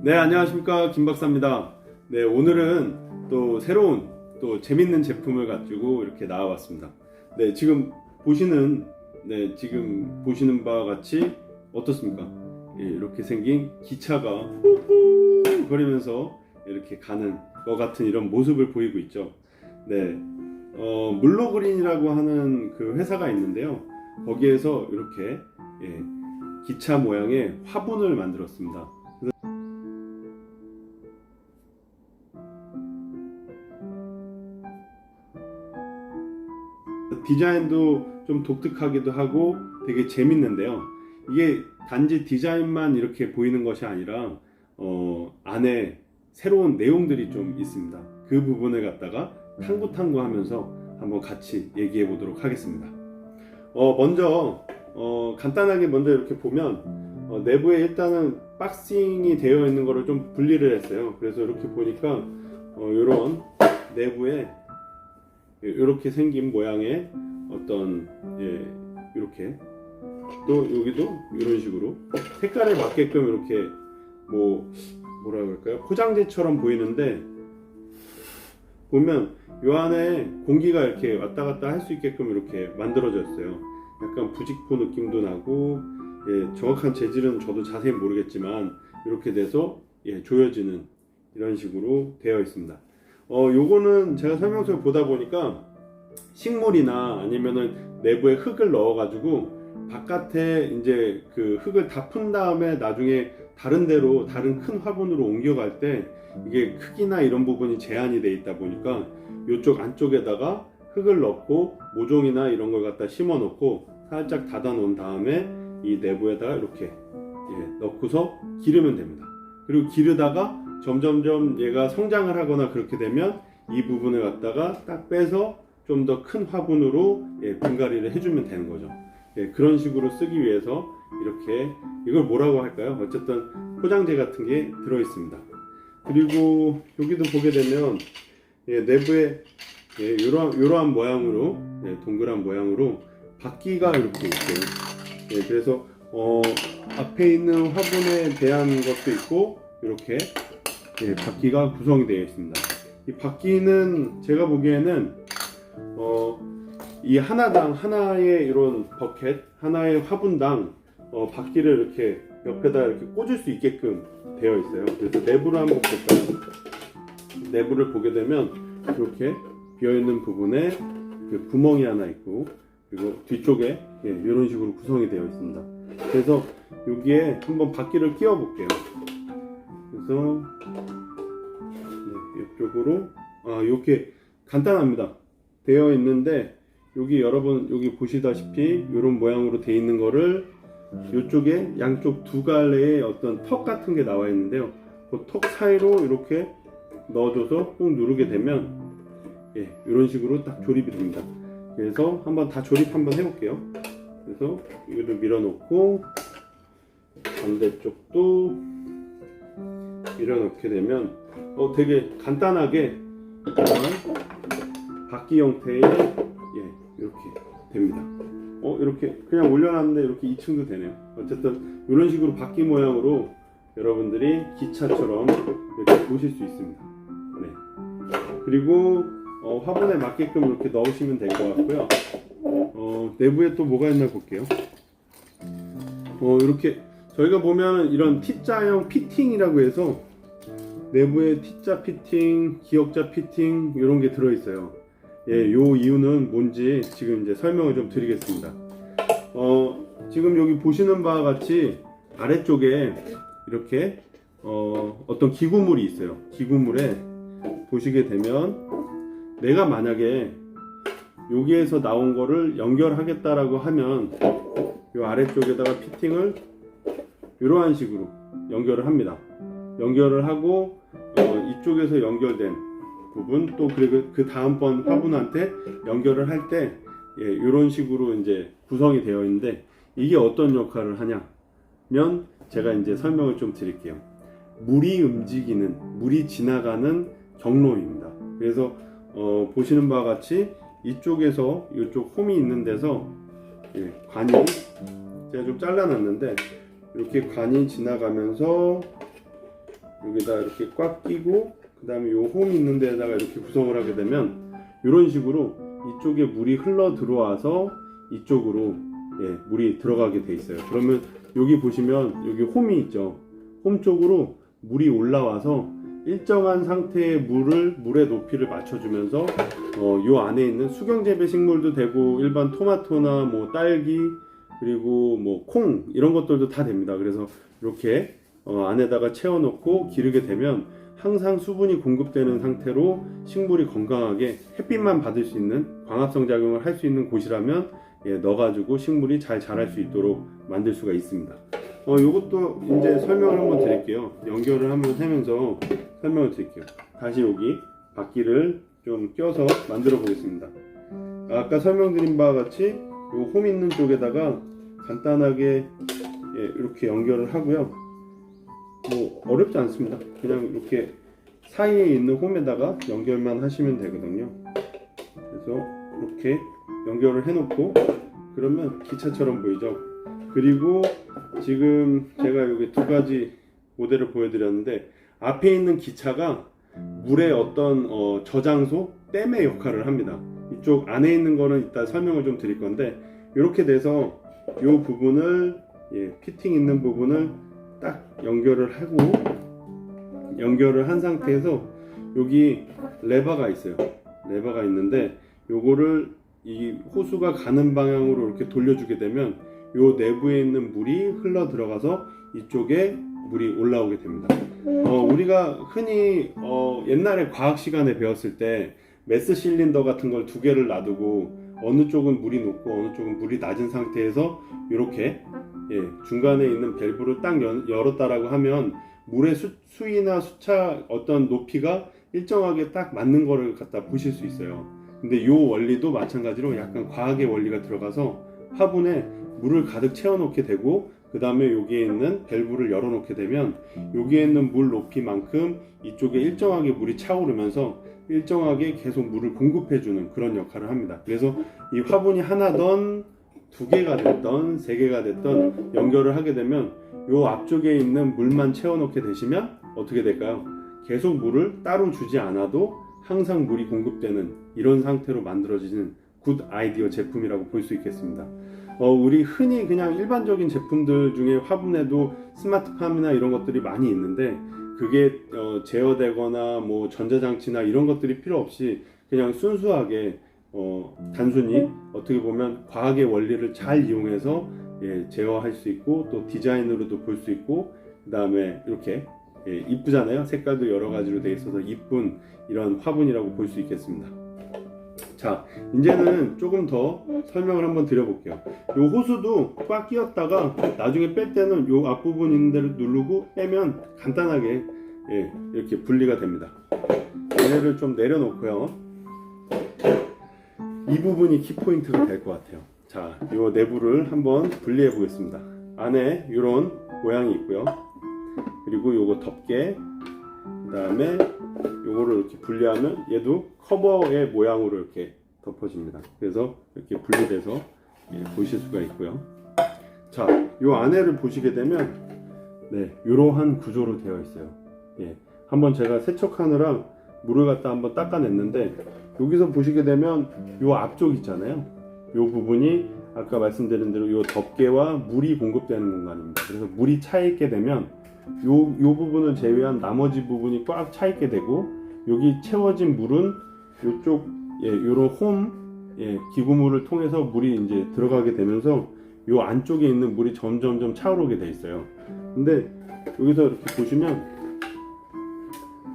네, 안녕하십니까. 김박사입니다. 네, 오늘은 또 새로운 또 재밌는 제품을 가지고 이렇게 나와봤습니다. 네, 지금 보시는, 네, 지금 보시는 바와 같이 어떻습니까? 예, 이렇게 생긴 기차가 후후 거리면서 이렇게 가는 것 같은 이런 모습을 보이고 있죠. 네, 어, 물로그린이라고 하는 그 회사가 있는데요. 거기에서 이렇게 예, 기차 모양의 화분을 만들었습니다. 디자인도 좀 독특하기도 하고 되게 재밌는데요. 이게 단지 디자인만 이렇게 보이는 것이 아니라 어, 안에 새로운 내용들이 좀 있습니다. 그 부분을 갖다가 탐구탐구 하면서 한번 같이 얘기해 보도록 하겠습니다. 어, 먼저 어, 간단하게 먼저 이렇게 보면 어, 내부에 일단은 박싱이 되어 있는 거를 좀 분리를 했어요. 그래서 이렇게 보니까 이런 내부에 이렇게 생긴 모양의 어떤 예 이렇게 또 여기도 이런 식으로 색깔에 맞게끔 이렇게 뭐 뭐라 그럴까요 포장재처럼 보이는데 보면 요 안에 공기가 이렇게 왔다 갔다 할 수 있게끔 이렇게 만들어졌어요. 약간 부직포 느낌도 나고 예, 정확한 재질은 저도 자세히 모르겠지만 이렇게 돼서 예, 조여지는 이런 식으로 되어 있습니다. 어, 요거는 제가 설명서를 보다 보니까 식물이나 아니면은 내부에 흙을 넣어가지고 바깥에 이제 그 흙을 다 푼 다음에 나중에 다른 데로 다른 큰 화분으로 옮겨갈 때 이게 크기나 이런 부분이 제한이 돼 있다 보니까 이쪽 안쪽에다가 흙을 넣고 모종이나 이런 걸 갖다 심어 놓고 살짝 닫아 놓은 다음에 이 내부에다가 이렇게 예, 넣고서 기르면 됩니다. 그리고 기르다가 점점점 얘가 성장을 하거나 그렇게 되면 이 부분을 갖다가 딱 빼서 좀 더 큰 화분으로 예, 분갈이를 해주면 되는 거죠. 예, 그런 식으로 쓰기 위해서 이렇게 이걸 뭐라고 할까요? 어쨌든 포장재 같은 게 들어 있습니다. 그리고 여기도 보게 되면 예, 내부에 예, 이러한, 이러한 모양으로 예, 동그란 모양으로 바퀴가 이렇게 있어요. 예, 그래서 어, 앞에 있는 화분에 대한 것도 있고 이렇게 예, 바퀴가 구성이 되어 있습니다. 이 바퀴는 제가 보기에는 어, 이 하나당 하나의 이런 버켓, 하나의 화분당 어, 바퀴를 이렇게 옆에다 이렇게 꽂을 수 있게끔 되어 있어요. 그래서 내부를 한번 볼까요? 내부를 보게 되면 이렇게 비어 있는 부분에 그 구멍이 하나 있고 그리고 뒤쪽에 예, 이런 식으로 구성이 되어 있습니다. 그래서 여기에 한번 바퀴를 끼워 볼게요. 그래서 네, 이쪽으로 아 이렇게 간단합니다. 되어 있는데 여기 여러분 여기 보시다시피 이런 모양으로 되어 있는 거를 이쪽에 양쪽 두 갈래의 어떤 턱 같은 게 나와 있는데요. 그 턱 사이로 이렇게 넣어줘서 꾹 누르게 되면 예, 이런 식으로 딱 조립이 됩니다. 그래서 한번 다 조립 한번 해볼게요. 그래서 이거를 밀어 놓고 반대쪽도 밀어넣게 되면 어, 되게 간단하게 바퀴 형태의 예, 이렇게 됩니다. 어 이렇게 그냥 올려놨는데 이렇게 2층도 되네요. 어쨌든 이런 식으로 바퀴 모양으로 여러분들이 기차처럼 이렇게 보실 수 있습니다. 네. 그리고 어, 화분에 맞게끔 이렇게 넣으시면 될 것 같고요. 어, 내부에 또 뭐가 있나 볼게요. 어, 이렇게 저희가 보면 이런 T자형 피팅이라고 해서 내부에 T자 피팅, 기역자 피팅 이런 게 들어 있어요. 예, 요 이유는 뭔지 지금 이제 설명을 좀 드리겠습니다. 어, 지금 여기 보시는 바와 같이 아래쪽에 이렇게 어, 어떤 기구물이 있어요. 기구물에 보시게 되면 내가 만약에 여기에서 나온 거를 연결하겠다라고 하면 이 아래쪽에다가 피팅을 이러한 식으로 연결을 합니다. 연결을 하고 어, 이쪽에서 연결된 부분 또 그리고 그 다음번 화분한테 연결을 할때 예, 이런 식으로 이제 구성이 되어 있는데 이게 어떤 역할을 하냐면 제가 이제 설명을 좀 드릴게요. 물이 움직이는 물이 지나가는 경로입니다. 그래서 어, 보시는 바와 같이 이쪽에서 이쪽 홈이 있는 데서 예, 관이 제가 좀 잘라놨는데 이렇게 관이 지나가면서 여기다 이렇게 꽉 끼고 그 다음에 요 홈 있는 데다가 이렇게 구성을 하게 되면 이런 식으로 이쪽에 물이 흘러 들어와서 이쪽으로 예, 물이 들어가게 돼 있어요. 그러면 여기 보시면 여기 홈이 있죠. 홈 쪽으로 물이 올라와서 일정한 상태의 물을 물의 높이를 맞춰주면서 어, 요 안에 있는 수경 재배 식물도 되고 일반 토마토나 뭐 딸기 그리고 뭐 콩 이런 것들도 다 됩니다. 그래서 이렇게 어, 안에다가 채워놓고 기르게 되면 항상 수분이 공급되는 상태로 식물이 건강하게 햇빛만 받을 수 있는 광합성 작용을 할 수 있는 곳이라면 예, 넣어가지고 식물이 잘 자랄 수 있도록 만들 수가 있습니다. 어, 요것도 이제 설명을 한번 드릴게요. 연결을 한번 하면서 설명을 드릴게요. 다시 여기 바퀴를 좀 껴서 만들어 보겠습니다. 아까 설명드린 바와 같이 요 홈 있는 쪽에다가 간단하게 예, 이렇게 연결을 하고요. 뭐 어렵지 않습니다. 그냥 이렇게 사이에 있는 홈에다가 연결만 하시면 되거든요. 그래서 이렇게 연결을 해 놓고 그러면 기차처럼 보이죠. 그리고 지금 제가 여기 두 가지 모델을 보여드렸는데 앞에 있는 기차가 물의 어떤 어, 저장소 댐의 역할을 합니다. 이쪽 안에 있는 거는 이따 설명을 좀 드릴 건데 이렇게 돼서 이 부분을 예, 피팅 있는 부분을 딱 연결을 하고 연결을 한 상태에서 여기 레버가 있어요. 레버가 있는데 요거를 이 호수가 가는 방향으로 이렇게 돌려주게 되면 요 내부에 있는 물이 흘러 들어가서 이쪽에 물이 올라오게 됩니다. 어, 우리가 흔히 어, 옛날에 과학 시간에 배웠을 때 메스 실린더 같은 걸 두 개를 놔두고 어느 쪽은 물이 높고 어느 쪽은 물이 낮은 상태에서 이렇게 예, 중간에 있는 밸브를 딱 연- 열었다라고 하면 물의 수, 수위나 수차 어떤 높이가 일정하게 딱 맞는 거를 갖다 보실 수 있어요. 근데 이 원리도 마찬가지로 약간 과학의 원리가 들어가서 화분에 물을 가득 채워놓게 되고 그 다음에 여기에 있는 밸브를 열어놓게 되면 여기에 있는 물 높이만큼 이쪽에 일정하게 물이 차오르면서 일정하게 계속 물을 공급해주는 그런 역할을 합니다. 그래서 이 화분이 하나던 두 개가 됐던 세 개가 됐던 연결을 하게 되면 요 앞쪽에 있는 물만 채워놓게 되시면 어떻게 될까요? 계속 물을 따로 주지 않아도 항상 물이 공급되는 이런 상태로 만들어지는 굿 아이디어 제품이라고 볼 수 있겠습니다. 어, 우리 흔히 그냥 일반적인 제품들 중에 화분에도 스마트팜이나 이런 것들이 많이 있는데 그게 어, 제어되거나 뭐 전자장치나 이런 것들이 필요 없이 그냥 순수하게 어, 단순히 어떻게 보면 과학의 원리를 잘 이용해서 예, 제어할 수 있고 또 디자인으로도 볼 수 있고 그 다음에 이렇게 예, 이쁘잖아요. 색깔도 여러 가지로 되어 있어서 이쁜 이런 화분이라고 볼 수 있겠습니다. 자 이제는 조금 더 설명을 한번 드려볼게요. 요 호수도 꽉 끼었다가 나중에 뺄 때는 요 앞부분 있는 데를 누르고 빼면 간단하게 예, 이렇게 분리가 됩니다. 얘네를 좀 내려놓고요 이 부분이 키포인트가 될 것 같아요 자, 요 내부를 한번 분리해 보겠습니다. 안에 이런 모양이 있고요. 그리고 요거 덮개, 그 다음에 요거를 이렇게 분리하면 얘도 커버의 모양으로 이렇게 덮어집니다. 그래서 이렇게 분리돼서 예, 보실 수가 있고요. 자, 요 안에를 보시게 되면 네, 이러한 구조로 되어 있어요. 예, 한번 제가 세척하느라 물을 갖다 한번 닦아냈는데 여기서 보시게 되면 요 앞쪽 있잖아요. 요 부분이 아까 말씀드린 대로 요 덮개와 물이 공급되는 공간입니다. 그래서 물이 차 있게 되면 요, 요 부분을 제외한 나머지 부분이 꽉 차 있게 되고 여기 채워진 물은 요쪽 예, 요런 홈 예, 기구물을 통해서 물이 이제 들어가게 되면서 요 안쪽에 있는 물이 점점점 차오르게 돼 있어요. 근데 여기서 이렇게 보시면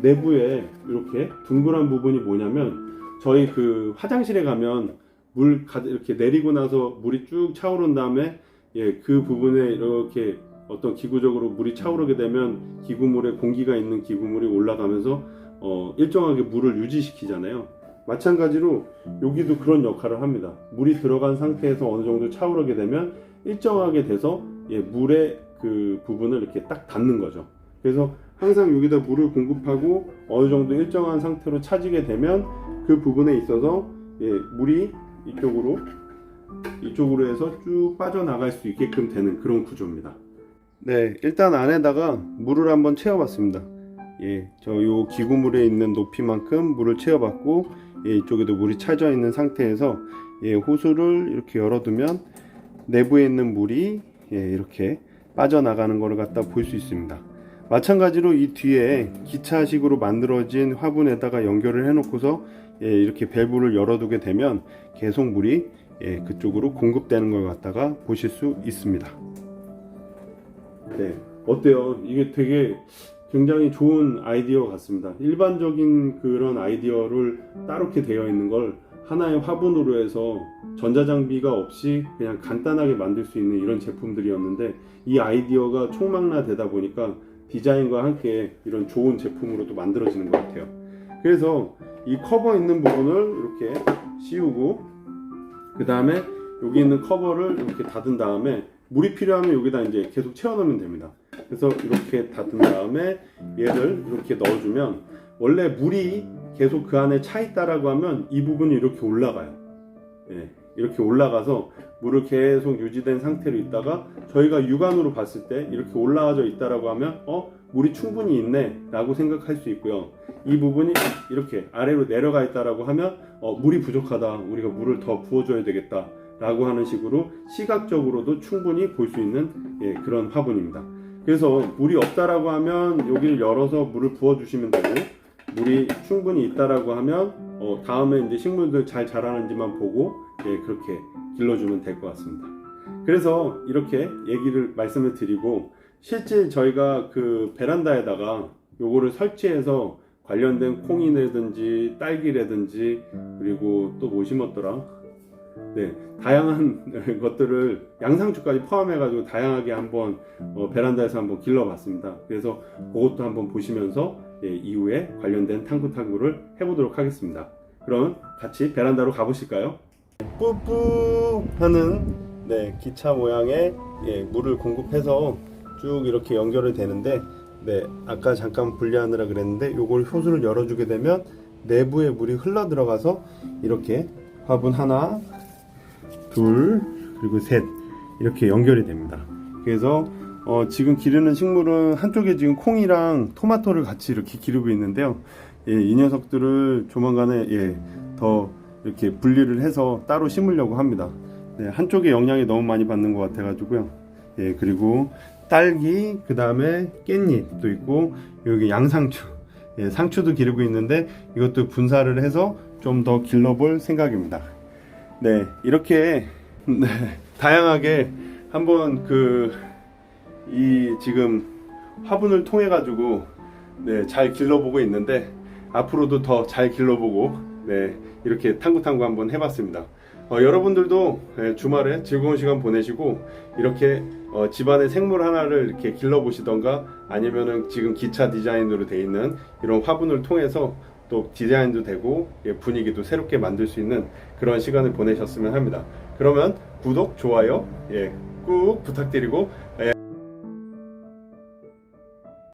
내부에 이렇게 둥그란 부분이 뭐냐면 저희 그 화장실에 가면 물 이렇게 내리고 나서 물이 쭉 차오른 다음에 예, 그 부분에 이렇게 어떤 기구적으로 물이 차오르게 되면 기구물에 공기가 있는 기구물이 올라가면서 어, 일정하게 물을 유지시키잖아요. 마찬가지로 여기도 그런 역할을 합니다. 물이 들어간 상태에서 어느 정도 차오르게 되면 일정하게 돼서 예, 물의 그 부분을 이렇게 딱 닿는 거죠. 그래서 항상 여기다 물을 공급하고 어느 정도 일정한 상태로 차지게 되면 그 부분에 있어서 예, 물이 이쪽으로 이쪽으로 해서 쭉 빠져나갈 수 있게끔 되는 그런 구조입니다. 네, 일단 안에다가 물을 한번 채워봤습니다. 예, 저 요 기구물에 있는 높이만큼 물을 채워봤고 예, 이쪽에도 물이 차져 있는 상태에서 예, 호수를 이렇게 열어두면 내부에 있는 물이 예, 이렇게 빠져나가는 것을 갖다 볼 수 있습니다. 마찬가지로 이 뒤에 기차식으로 만들어진 화분에다가 연결을 해놓고서 예, 이렇게 밸브를 열어두게 되면 계속 물이 예, 그쪽으로 공급되는 걸 갖다가 보실 수 있습니다. 네, 어때요? 이게 되게 굉장히 좋은 아이디어 같습니다. 일반적인 그런 아이디어를 따롭게 되어 있는 걸 하나의 화분으로 해서 전자장비가 없이 그냥 간단하게 만들 수 있는 이런 제품들이었는데 이 아이디어가 총망라되다 보니까 디자인과 함께 이런 좋은 제품으로도 만들어지는 것 같아요. 그래서 이 커버 있는 부분을 이렇게 씌우고 그 다음에 여기 있는 커버를 이렇게 닫은 다음에 물이 필요하면 여기다 이제 계속 채워넣으면 됩니다. 그래서 이렇게 닫은 다음에 얘를 이렇게 넣어주면 원래 물이 계속 그 안에 차 있다라고 하면 이 부분이 이렇게 올라가요. 예, 이렇게 올라가서 물을 계속 유지된 상태로 있다가 저희가 육안으로 봤을 때 이렇게 올라와져 있다라고 하면 어 물이 충분히 있네라고 생각할 수 있고요. 이 부분이 이렇게 아래로 내려가 있다라고 하면 어 물이 부족하다. 우리가 물을 더 부어줘야 되겠다. 라고 하는 식으로 시각적으로도 충분히 볼 수 있는 예, 그런 화분입니다. 그래서 물이 없다라고 하면 여기를 열어서 물을 부어주시면 되고 물이 충분히 있다라고 하면 어, 다음에 이제 식물들 잘 자라는지만 보고 예, 그렇게 길러주면 될 것 같습니다. 그래서 이렇게 얘기를 말씀을 드리고 실제 저희가 그 베란다에다가 요거를 설치해서 관련된 콩이라든지 딸기라든지 그리고 또 뭐 심었더라 네, 다양한 것들을 양상추까지 포함해가지고 다양하게 한번 어, 베란다에서 한번 길러봤습니다. 그래서 그것도 한번 보시면서 예, 이후에 관련된 탐구탐구를 해보도록 하겠습니다. 그럼 같이 베란다로 가보실까요? 뿌뿌 하는 네, 기차 모양의 예, 물을 공급해서 쭉 이렇게 연결이 되는데 네, 아까 잠깐 분리하느라 그랬는데 요걸 호수를 열어주게 되면 내부에 물이 흘러 들어가서 이렇게 화분 하나 둘 그리고 셋 이렇게 연결이 됩니다. 그래서 어, 지금 기르는 식물은 한쪽에 지금 콩이랑 토마토를 같이 이렇게 기르고 있는데요. 예, 이 녀석들을 조만간에 예, 더 이렇게 분리를 해서 따로 심으려고 합니다. 네, 한쪽에 영향이 너무 많이 받는 것 같아가지고요. 예, 그리고 딸기, 그 다음에 깻잎도 있고 여기 양상추, 예, 상추도 기르고 있는데 이것도 분사를 해서 좀 더 길러볼 생각입니다. 네, 이렇게 네, 다양하게 한번 그 이 지금 화분을 통해 가지고 네, 잘 길러보고 있는데 앞으로도 더 잘 길러보고 네, 이렇게 탐구탐구 한번 해봤습니다. 어, 여러분들도 네, 주말에 즐거운 시간 보내시고 이렇게 어, 집안의 생물 하나를 이렇게 길러보시던가 아니면은 지금 기차 디자인으로 돼 있는 이런 화분을 통해서 또 디자인도 되고 예, 분위기도 새롭게 만들 수 있는 그런 시간을 보내셨으면 합니다. 그러면 구독, 좋아요 예, 꾹 부탁드리고 예,